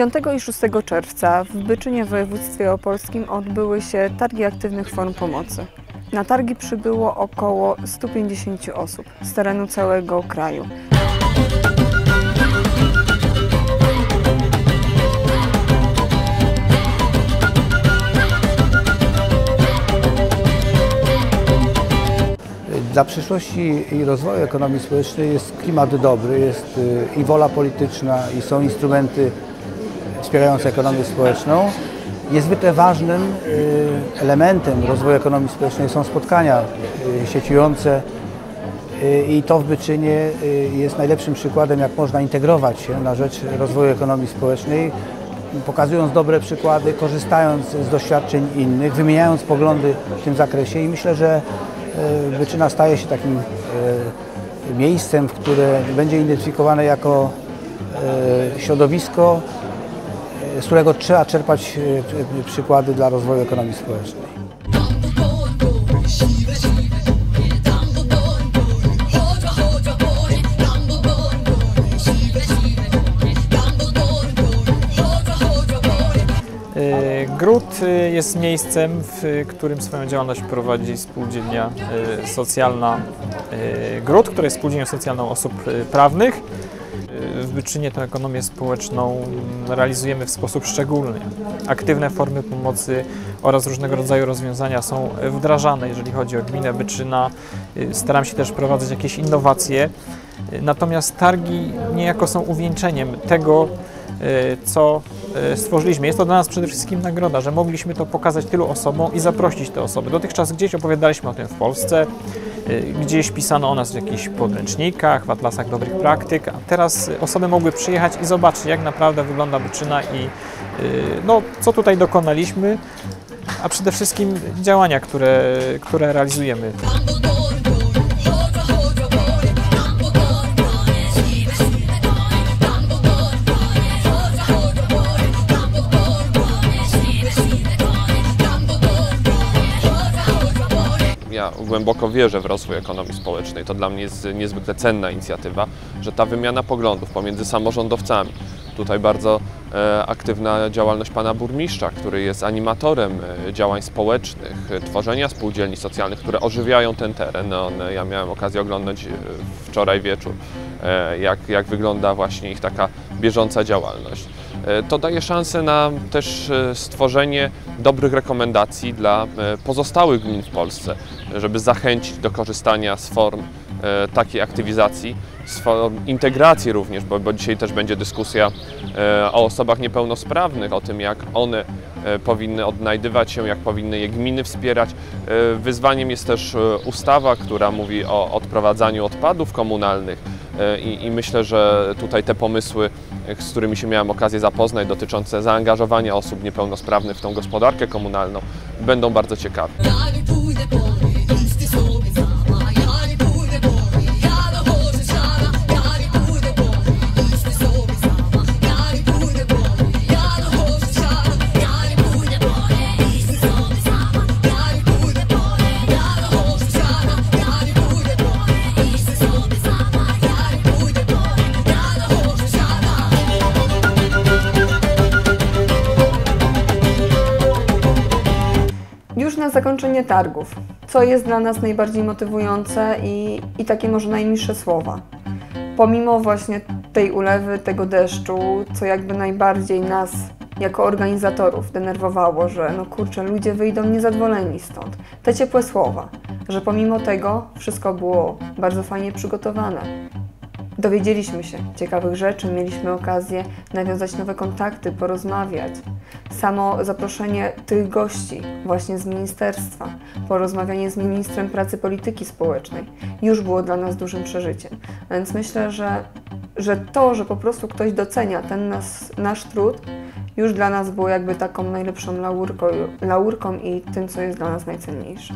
5 i 6 czerwca w Byczynie w województwie opolskim odbyły się targi aktywnych form pomocy. Na targi przybyło około 150 osób z terenu całego kraju. Dla przyszłości i rozwoju ekonomii społecznej jest klimat dobry, jest y, i wola polityczna, i są instrumenty wspierające ekonomię społeczną. Niezwykle ważnym y, elementem rozwoju ekonomii społecznej są spotkania y, sieciujące i to w Byczynie jest najlepszym przykładem, jak można integrować się na rzecz rozwoju ekonomii społecznej, pokazując dobre przykłady, korzystając z doświadczeń innych, wymieniając poglądy w tym zakresie i myślę, że Byczyna staje się takim miejscem, które będzie identyfikowane jako środowisko, z którego trzeba czerpać przykłady dla rozwoju ekonomii społecznej. Gród jest miejscem, w którym swoją działalność prowadzi spółdzielnia socjalna Gród, która jest spółdzielnią socjalną osób prawnych. W Byczynie tę ekonomię społeczną realizujemy w sposób szczególny. Aktywne formy pomocy oraz różnego rodzaju rozwiązania są wdrażane, jeżeli chodzi o gminę Byczyna. Staram się też wprowadzać jakieś innowacje. Natomiast targi niejako są uwieńczeniem tego, co stworzyliśmy. Jest to dla nas przede wszystkim nagroda, że mogliśmy to pokazać tylu osobom i zaprosić te osoby. Dotychczas gdzieś opowiadaliśmy o tym w Polsce, gdzieś pisano o nas w jakichś podręcznikach, w atlasach dobrych praktyk, a teraz osoby mogły przyjechać i zobaczyć, jak naprawdę wygląda Byczyna i no, co tutaj dokonaliśmy, a przede wszystkim działania, które, które realizujemy. Ja głęboko wierzę w rozwój ekonomii społecznej. To dla mnie jest niezwykle cenna inicjatywa, że ta wymiana poglądów pomiędzy samorządowcami, tutaj bardzo e, aktywna działalność pana burmistrza, który jest animatorem e, działań społecznych, e, tworzenia spółdzielni socjalnych, które ożywiają ten teren. On, ja miałem okazję oglądać wczoraj wieczór, jak, jak wygląda właśnie ich taka bieżąca działalność. To daje szansę na też stworzenie dobrych rekomendacji dla pozostałych gmin w Polsce, żeby zachęcić do korzystania z form takiej aktywizacji, z form integracji również, bo, bo dzisiaj też będzie dyskusja o osobach niepełnosprawnych, o tym jak one powinny odnajdywać się, jak powinny je gminy wspierać. Wyzwaniem jest też ustawa, która mówi o odprowadzaniu odpadów komunalnych i, i myślę, że tutaj te pomysły z którymi się miałem okazję zapoznać, dotyczące zaangażowania osób niepełnosprawnych w tą gospodarkę komunalną, będą bardzo ciekawe. Na zakończenie targów, co jest dla nas najbardziej motywujące i, i takie może najmilsze słowa. Pomimo właśnie tej ulewy, tego deszczu, co jakby najbardziej nas jako organizatorów denerwowało, że no kurczę, ludzie wyjdą niezadowoleni stąd. Te ciepłe słowa, że pomimo tego wszystko było bardzo fajnie przygotowane. Dowiedzieliśmy się ciekawych rzeczy, mieliśmy okazję nawiązać nowe kontakty, porozmawiać. Samo zaproszenie tych gości właśnie z ministerstwa, porozmawianie z ministrem pracy polityki społecznej już było dla nas dużym przeżyciem. Więc myślę, że, że to, że po prostu ktoś docenia ten nas, nasz trud, już dla nas było jakby taką najlepszą laurką, laurką i tym, co jest dla nas najcenniejsze.